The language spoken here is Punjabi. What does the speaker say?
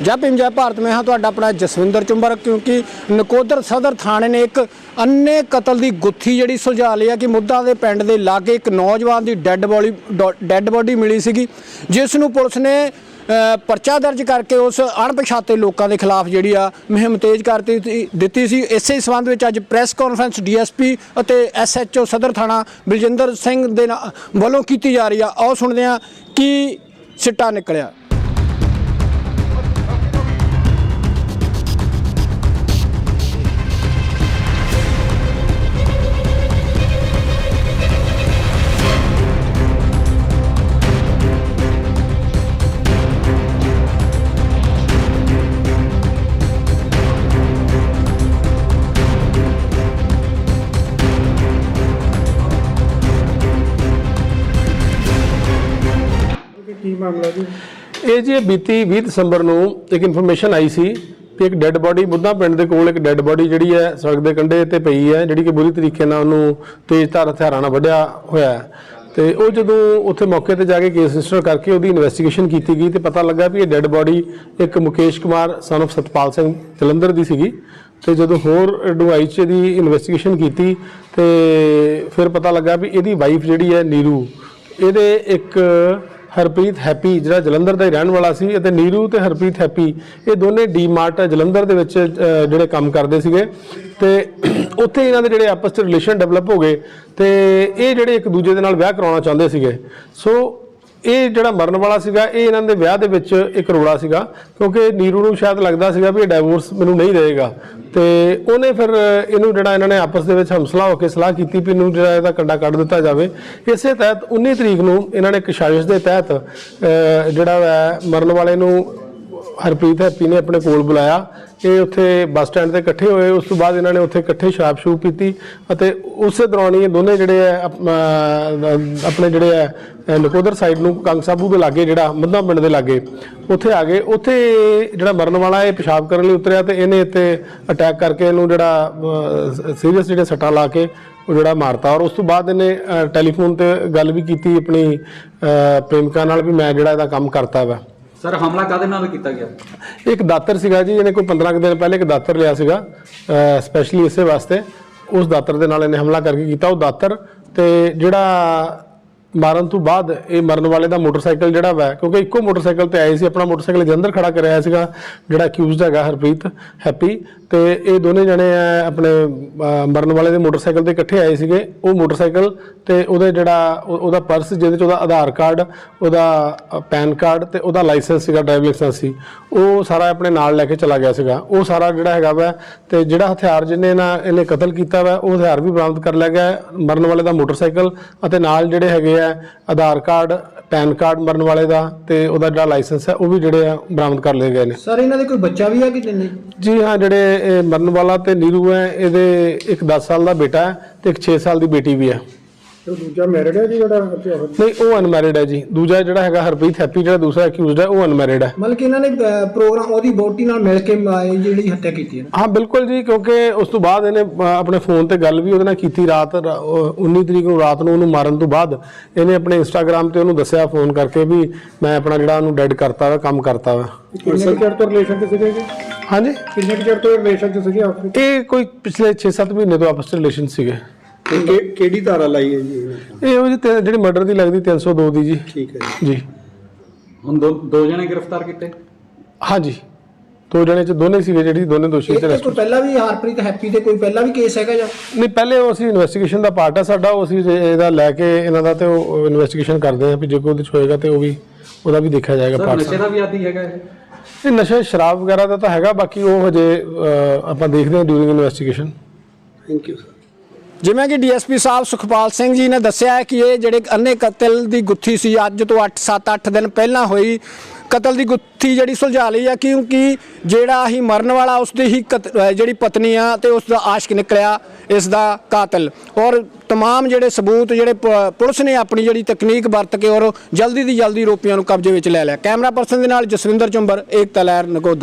ਜੈ ਭੀਮ ਜੈ ਭਾਰਤ ਮੈਂ ਹਾਂ, ਤੁਹਾਡਾ ਆਪਣਾ ਜਸਵਿੰਦਰ ਚੁੰਬਰ, ਕਿਉਂਕਿ ਨਕੋਦਰ ਸਦਰ ਥਾਣੇ ਨੇ ਇੱਕ ਅੰਨੇ ਕਤਲ ਦੀ ਗੁੱਥੀ ਜਿਹੜੀ ਸੁਲਝਾ ਲਈ ਆ ਕਿ ਮੁੱਦਾ ਦੇ ਪਿੰਡ ਦੇ ਲਾਗੇ ਇੱਕ ਨੌਜਵਾਨ ਦੀ ਡੈੱਡ ਬੋਡੀ ਡੈੱਡ ਬੋਡੀ ਮਿਲੀ ਸੀਗੀ, ਜਿਸ ਨੂੰ ਪੁਲਿਸ ਨੇ ਪਰਚਾ ਦਰਜ ਕਰਕੇ ਉਸ ਅਣਪਛਾਤੇ ਲੋਕਾਂ ਦੇ ਖਿਲਾਫ ਜਿਹੜੀ ਆ ਮੁਹਿੰਮ ਤੇਜ਼ ਕਰਤੀ ਦਿੱਤੀ ਸੀ। ਇਸੇ ਸੰਬੰਧ ਵਿੱਚ ਅੱਜ ਪ੍ਰੈਸ ਕਾਨਫਰੰਸ ਡੀਐਸਪੀ ਅਤੇ ਐਸਐਚਓ ਸਦਰ ਥਾਣਾ ਬਲਜਿੰਦਰ ਸਿੰਘ ਦੇ ਨਾਲ- ਵੱਲੋਂ ਕੀਤੀ ਜਾ ਰਹੀ ਆ। ਆਓ ਸੁਣਦੇ ਹਾਂ ਕਿ ਸਿੱਟਾ ਨਿਕਲਿਆ। ਕੀ ਮਾਮਲਾ ਜੀ? ਇਹ ਜੀ ਬੀਤੀ 20 ਦਸੰਬਰ ਨੂੰ ਇੱਕ ਇਨਫੋਰਮੇਸ਼ਨ ਆਈ ਸੀ ਕਿ ਇੱਕ ਡੈੱਡ ਬੋਡੀ ਬੁੱਧਾ ਪਿੰਡ ਦੇ ਕੋਲ ਇੱਕ ਡੈੱਡ ਬੋਡੀ ਜਿਹੜੀ ਹੈ ਸੜਕ ਦੇ ਕੰਢੇ ਤੇ ਪਈ ਹੈ, ਜਿਹੜੀ ਕਿ ਬੁਰੀ ਤਰੀਕੇ ਨਾਲ ਉਹਨੂੰ ਤੇਜ਼ਧਾਰ ਹਥਿਆਰਾਂ ਨਾਲ ਵੱਢਿਆ ਹੋਇਆ ਹੈ। ਤੇ ਉਹ ਜਦੋਂ ਉੱਥੇ ਮੌਕੇ ਤੇ ਜਾ ਕੇ ਕੇਸ ਰਜਿਸਟਰ ਕਰਕੇ ਉਹਦੀ ਇਨਵੈਸਟੀਗੇਸ਼ਨ ਕੀਤੀ ਗਈ ਤੇ ਪਤਾ ਲੱਗਾ ਵੀ ਇਹ ਡੈੱਡ ਬੋਡੀ ਇੱਕ ਮੁਕੇਸ਼ ਕੁਮਾਰ ਸਨ of ਸਤਪਾਲ ਸਿੰਘ ਜਲੰਧਰ ਦੀ ਸੀਗੀ। ਤੇ ਜਦੋਂ ਹੋਰ ਡੁਆਈ ਚ ਇਹਦੀ ਇਨਵੈਸਟੀਗੇਸ਼ਨ ਕੀਤੀ ਤੇ ਫਿਰ ਪਤਾ ਲੱਗਾ ਵੀ ਇਹਦੀ ਵਾਈਫ ਜਿਹੜੀ ਹੈ ਨੀਰੂ, ਇਹਦੇ ਇੱਕ ਹਰਪ੍ਰੀਤ ਹੈਪੀ, ਜਿਹੜਾ ਜਲੰਧਰ ਦਾ ਹੀ ਰਹਿਣ ਵਾਲਾ ਸੀ, ਅਤੇ ਨੀਰੂ ਤੇ ਹਰਪ੍ਰੀਤ ਹੈਪੀ, ਇਹ ਦੋਨੇ ਡੀਮਾਰਟ ਜਲੰਧਰ ਦੇ ਵਿੱਚ ਜਿਹੜੇ ਕੰਮ ਕਰਦੇ ਸੀਗੇ। ਤੇ ਉੱਥੇ ਇਹਨਾਂ ਦੇ ਜਿਹੜੇ ਆਪਸ ਵਿੱਚ ਰਿਲੇਸ਼ਨ ਡਿਵੈਲਪ ਹੋ ਗਏ, ਤੇ ਇਹ ਜਿਹੜੇ ਇੱਕ ਦੂਜੇ ਦੇ ਨਾਲ ਵਿਆਹ ਕਰਾਉਣਾ ਚਾਹੁੰਦੇ ਸੀਗੇ। ਸੋ ਇਹ ਜਿਹੜਾ ਮਰਨ ਵਾਲਾ ਸੀਗਾ, ਇਹ ਇਹਨਾਂ ਦੇ ਵਿਆਹ ਦੇ ਵਿੱਚ ਇੱਕ ਰੋੜਾ ਸੀਗਾ, ਕਿਉਂਕਿ ਨੀਰੂ ਨੂੰ ਸ਼ਾਇਦ ਲੱਗਦਾ ਸੀਗਾ ਵੀ ਇਹ ਡਾਈਵੋਰਸ ਮੈਨੂੰ ਨਹੀਂ ਦੇਵੇਗਾ। ਤੇ ਉਹਨੇ ਫਿਰ ਇਹਨੂੰ ਜਿਹੜਾ ਇਹਨਾਂ ਨੇ ਆਪਸ ਦੇ ਵਿੱਚ ਹਮਸਲਾ ਹੋ ਕੇ ਸਲਾਹ ਕੀਤੀ ਵੀ ਇਹਨੂੰ ਜਿਹੜਾ ਇਹਦਾ ਕੰਡਾ ਕੱਢ ਦਿੱਤਾ ਜਾਵੇ। ਇਸੇ ਤਹਿਤ 19 ਤਰੀਕ ਨੂੰ ਇਹਨਾਂ ਨੇ ਇੱਕ ਸਾਜ਼ਿਸ਼ ਦੇ ਤਹਿਤ ਜਿਹੜਾ ਹੈ, ਮਰਨ ਵਾਲੇ ਨੂੰ ਹਰਪ੍ਰੀਤ ਹੈਪੀ ਨੇ ਆਪਣੇ ਕੋਲ ਬੁਲਾਇਆ ਇਹ ਉੱਥੇ ਬੱਸ ਸਟੈਂਡ ਤੇ ਇਕੱਠੇ ਹੋਏ। ਉਸ ਤੋਂ ਬਾਅਦ ਇਹਨਾਂ ਨੇ ਉੱਥੇ ਇਕੱਠੇ ਸ਼ਰਾਬ ਸ਼ੂਬ ਪੀਤੀ ਅਤੇ ਉਸੇ ਦੌਰਾਨ ਹੀ ਇਹ ਦੋਨੇ ਜਿਹੜੇ ਹੈ ਆਪਣੇ ਜਿਹੜੇ ਹੈ ਨਕੋਦਰ ਸਾਈਡ ਨੂੰ ਕੰਗ ਸਾਬੂ ਦੇ ਲਾਗੇ ਜਿਹੜਾ ਮੱਧਾ ਪਿੰਡ ਦੇ ਲਾਗੇ, ਉੱਥੇ ਆ ਗਏ। ਉੱਥੇ ਜਿਹੜਾ ਮਰਨ ਵਾਲਾ ਇਹ ਪਿਸ਼ਾਬ ਕਰਨ ਲਈ ਉਤਰਿਆ ਤੇ ਇਹਨੇ ਇੱਥੇ ਅਟੈਕ ਕਰਕੇ ਇਹਨੂੰ ਜਿਹੜਾ ਸੀਰੀਅਸ ਜਿਹੜੇ ਸੱਟਾਂ ਲਾ ਕੇ ਉਹ ਜਿਹੜਾ ਮਾਰਤਾ ਔਰ ਉਸ ਤੋਂ ਬਾਅਦ ਇਹਨੇ ਟੈਲੀਫੋਨ ਤੇ ਗੱਲ ਵੀ ਕੀਤੀ ਆਪਣੀ ਪ੍ਰੇਮਿਕਾ ਨਾਲ ਵੀ ਮੈਂ ਜਿਹੜਾ ਇਹਦਾ ਕੰਮ ਕਰਤਾ ਵਾ। ਸਰ, ਹਮਲਾ ਕਾਦੇ ਨਾਲ ਕੀਤਾ ਗਿਆ? ਇੱਕ ਦਾਤਰ ਸੀਗਾ ਜੀ, ਇਹਨੇ ਕੋਈ 15 ਕੁ ਦਿਨ ਪਹਿਲੇ ਇੱਕ ਦਾਤਰ ਲਿਆ ਸੀਗਾ ਸਪੈਸ਼ਲੀ ਇਸੇ ਵਾਸਤੇ। ਉਸ ਦਾਤਰ ਦੇ ਨਾਲ ਇਹਨੇ ਹਮਲਾ ਕਰਕੇ ਕੀਤਾ। ਉਹ ਦਾਤਰ ਤੇ ਜਿਹੜਾ ਮਾਰਨ ਤੋਂ ਬਾਅਦ ਇਹ ਮਰਨ ਵਾਲੇ ਦਾ ਮੋਟਰਸਾਈਕਲ ਜਿਹੜਾ ਵਾ, ਕਿਉਂਕਿ ਇੱਕੋ ਮੋਟਰਸਾਈਕਲ ਤੇ ਆਏ ਸੀ, ਆਪਣਾ ਮੋਟਰਸਾਈਕਲ ਜਲੰਧਰ ਖੜਾ ਕਰਿਆ ਸੀਗਾ, ਜਿਹੜਾ ਅਕਿਊਜ਼ਡ ਹੈਗਾ ਹਰਪ੍ਰੀਤ, ਹੈਪੀ। ਤੇ ਇਹ ਦੋਨੇ ਜਣੇ ਆ ਆਪਣੇ ਮਰਨ ਵਾਲੇ ਦੇ ਮੋਟਰਸਾਈਕਲ ਤੇ ਇਕੱਠੇ ਆਏ ਸੀਗੇ। ਉਹ ਮੋਟਰਸਾਈਕਲ ਤੇ ਉਹਦੇ ਜਿਹੜਾ ਉਹਦਾ ਪਰਸ ਜਿਹਦੇ ਚ ਉਹਦਾ ਆਧਾਰ ਕਾਰਡ, ਉਹਦਾ ਪੈਨ ਕਾਰਡ ਤੇ ਉਹਦਾ ਲਾਇਸੈਂਸ ਸੀਗਾ, ਡਰਾਈਵਿੰਗ ਲਾਇਸੈਂਸ ਸੀ। ਉਹ ਸਾਰਾ ਆਪਣੇ ਨਾਲ ਲੈ ਕੇ ਚਲਾ ਗਿਆ ਸੀਗਾ। ਉਹ ਸਾਰਾ ਜਿਹੜਾ ਹੈਗਾ ਵਾ, ਤੇ ਜਿਹੜਾ ਹਥਿਆਰ ਜਿਹਨੇ ਨਾ ਇਹਨੇ ਕਤਲ ਕੀਤਾ ਵਾ, ਉਹ ਹਥਿਆਰ ਵੀ ਬਰਾਮਦ ਕਰ ਲਿਆ ਗਿਆ। ਮਰਨ ਵਾਲੇ ਦਾ ਮੋਟਰਸਾਈਕਲ ਅਤੇ ਨਾਲ ਜਿਹੜੇ ਹੈਗੇ ਆ, ਆਧਾਰ ਕਾਰਡ ਪੈਨ ਕਾਰਡ ਮਰਨ ਵਾਲੇ ਦਾ ਤੇ ਉਹਦਾ ਜਿਹੜਾ ਲਾਇਸੈਂਸ ਹੈ ਉਹ ਵੀ ਜਿਹੜੇ ਆ ਬਰਾਮਦ ਕਰ ਲਏ ਗਏ ਨੇ। ਸਰ ਇਹਨਾਂ ਦੇ ਕੋਈ ਬੱਚਾ ਵੀ ਆ ਕਿ ਨਹੀਂ? ਜੀ ਹਾਂ ਜਿਹੜੇ ਇਹ ਮਰਨ ਵਾਲਾ ਤੇ ਨੀਰੂ ਹੈ ਇਹਦੇ ਇੱਕ 10 ਸਾਲ ਦਾ ਬੇਟਾ ਹੈ ਤੇ ਇੱਕ 6 ਸਾਲ ਦੀ ਬੇਟੀ ਵੀ ਹੈ। ਤੇ ਦੂਜਾ ਮੈਰਿਡ ਹੈ ਜੀ ਜਿਹੜਾ ਹਥਿਆਰ ਨਹੀਂ ਉਹ ਅਨਮੈਰਿਡ ਹੈ ਜੀ। ਦੂਜਾ ਜਿਹੜਾ ਹੈਗਾ ਹਰਪ੍ਰੀਤ ਹੈਪੀ ਜਿਹੜਾ ਦੂਸਰਾ ਅਕਿਊਜ਼ਡ ਹੈ ਉਹ ਅਨਮੈਰਿਡ ਹੈ। ਮਤਲਬ ਕਿ ਇਹਨਾਂ ਨੇ ਪ੍ਰੋਗਰਾਮ ਉਹਦੀ ਬੋਟੀ ਨਾਲ ਮਿਲ ਕੇ ਜਿਹੜੀ ਹੱਤਿਆ ਕੀਤੀ ਹੈ ਹਾਂ ਬਿਲਕੁਲ ਜੀ ਕਿਉਂਕਿ ਉਸ ਤੋਂ ਬਾਅਦ ਇਹਨੇ ਆਪਣੇ ਫੋਨ ਤੇ ਗੱਲ ਵੀ ਉਹਦੇ ਨਾਲ ਕੀਤੀ ਰਾਤ ਰਾ- ਉਹ 19 ਤਰੀਕ ਨੂੰ ਰਾਤ ਨੂੰ ਉਹਨੂੰ ਮਾਰਨ ਤੋਂ ਬਾਅਦ ਇਹਨੇ ਆਪਣੇ ਇੰਸਟਾਗ੍ਰam ਤੇ ਉਹਨੂੰ ਦੱਸਿਆ ਫੋਨ ਕਰਕੇ ਵੀ ਮੈਂ ਆਪਣਾ ਜਿਹੜਾ ਉਹਨੂੰ ਡੈਡ ਕਰਤਾ ਵਾ ਕੰਮ ਕਰਤਾ ਵਾ। ਕਿੰਨੇ ਕੁ ਚਿਰ ਤੋਂ ਰਿਲੇਸ਼ਨ ਤੇ ਸੀਗੇ ਜੀ? ਹਾਂਜੀ? ਕਿੰਨੇ ਕੁ ਚਿਰ ਤੋਂ ਰਿਲੇਸ਼ਨ ਚ ਸੀਗੇ ਆਪਸ ਇਹ ਕੋਈ ਪਿਛਲੇ 6-7 ਮਹੀਨੇ ਤੋਂ ਆਪਸ ਵਿੱਚ ਰਿਲੇਸ਼ਨ ਸੀਗੇ। ਕਿਹੜੀ ਧਾਰਾ ਲਾਈ ਹੈ ਜੀ ਇਹ? ਉਹ ਜੀ ਤੇ- ਜਿਹੜੀ ਮਰਡਰ ਦੀ ਲੱਗਦੀ 302 ਦੀ ਜੀ। ਠੀਕ ਹੈ ਜੀ। ਹੁਣ ਦੋ ਦੋ ਜਣੇ ਗ੍ਰਿਫਤਾਰ ਕੀਤੇ? ਹਾਂਜੀ। ਦੋ ਜਣੇ ਚ ਦੋਨੇ ਸੀਗੇ ਜਿਹੜੀ ਦੋਨੇ ਦੋਸ਼ੀ ਤੇ ਕੋਈ ਪਹਿਲਾਂ ਵੀ ਹਰਪ੍ਰੀਤ ਹੈਪੀ ਤੇ ਕੋਈ ਪਹਿਲਾਂ ਵੀ ਕੇਸ ਹੈਗਾ ਜਾਂ? ਨਹੀਂ ਪਹਿਲੇ ਉਹ ਅਸੀਂ ਇਨਵੈਸਟੀਗੇਸ਼ਨ ਦਾ ਪਾਰਟ ਹੈ ਸਾਡਾ ਉਹ ਅਸੀਂ ਜੇ ਇਹਦਾ ਲੈ ਕੇ ਇਹਨਾਂ ਦਾ ਤੇ ਉਹ ਇਨਵੈਸਟੀਗੇਸ਼ਨ ਕਰਦੇ ਹਾਂ ਵੀ ਜੇ ਕੋਈ ਉਹਦੇ ਚ ਹੋਏਗਾ ਤੇ ਉਹ ਵੀ ਉਹਦਾ ਵੀ ਦੇਖਿਆ ਜਾਏਗਾ ਸਰ ਪਾਰਟ ਨਸ਼ੇ ਦਾ ਵੀ ਆਦੀ ਹੈਗਾ ਇਹ? ਇਹ ਨਸ਼ੇ ਸ਼ਰਾਬ ਵਗੈਰਾ ਦਾ ਤਾਂ ਹੈਗਾ ਬਾਕੀ ਉਹ ਹਜੇ ਅਹ, ਆਪਾਂ ਦੇਖਦੇ ਹਾਂ during investigation thank you sir ਜਿਵੇਂ ਕਿ ਡੀਐਸਪੀ ਸਾਹਿਬ ਸੁਖਪਾਲ ਸਿੰਘ ਜੀ ਨੇ ਦੱਸਿਆ ਹੈ ਕਿ ਇਹ ਜਿਹੜੇ ਅੰਨੇ ਕਤਲ ਦੀ ਗੁੱਥੀ ਸੀ ਅੱਜ ਤੋਂ 8 7 8 ਦਿਨ ਪਹਿਲਾਂ ਹੋਈ ਕਤਲ ਦੀ ਗੁੱਥੀ ਜਿਹੜੀ ਸੁਲਝਾ ਲਈ ਆ ਕਿਉਂਕਿ ਜਿਹੜਾ ਹੀ ਮਰਨ ਵਾਲਾ ਉਸ ਦੀ ਹੀ ਕਤ- ਅਹ ਜਿਹੜੀ ਪਤਨੀ ਆ ਤੇ ਉਸ ਦਾ ਆਸ਼ਕ ਨਿਕਲਿਆ ਇਸ ਦਾ ਕਾਤਲ ਔਰ तमाम ਜਿਹੜੇ ਸਬੂਤ ਜਿਹੜੇ ਪ- ਪੁਲਿਸ ਨੇ ਆਪਣੀ ਜਿਹੜੀ ਤਕਨੀਕ ਵਰਤ ਕੇ ਔਰ ਜਲਦੀ ਦੀ ਜਲਦੀ ਰੋਪੀਆਂ ਨੂੰ ਕਬਜ਼ੇ ਵਿੱਚ ਲੈ ਲਿਆ ਕੈਮਰਾ ਪਰਸਨ ਦੇ ਨਾਲ ਜਸਵਿੰਦਰ ਚੁੰਬਰ ਏਕਤਾ ਲਹਿਰ ਨਗੋਦਰ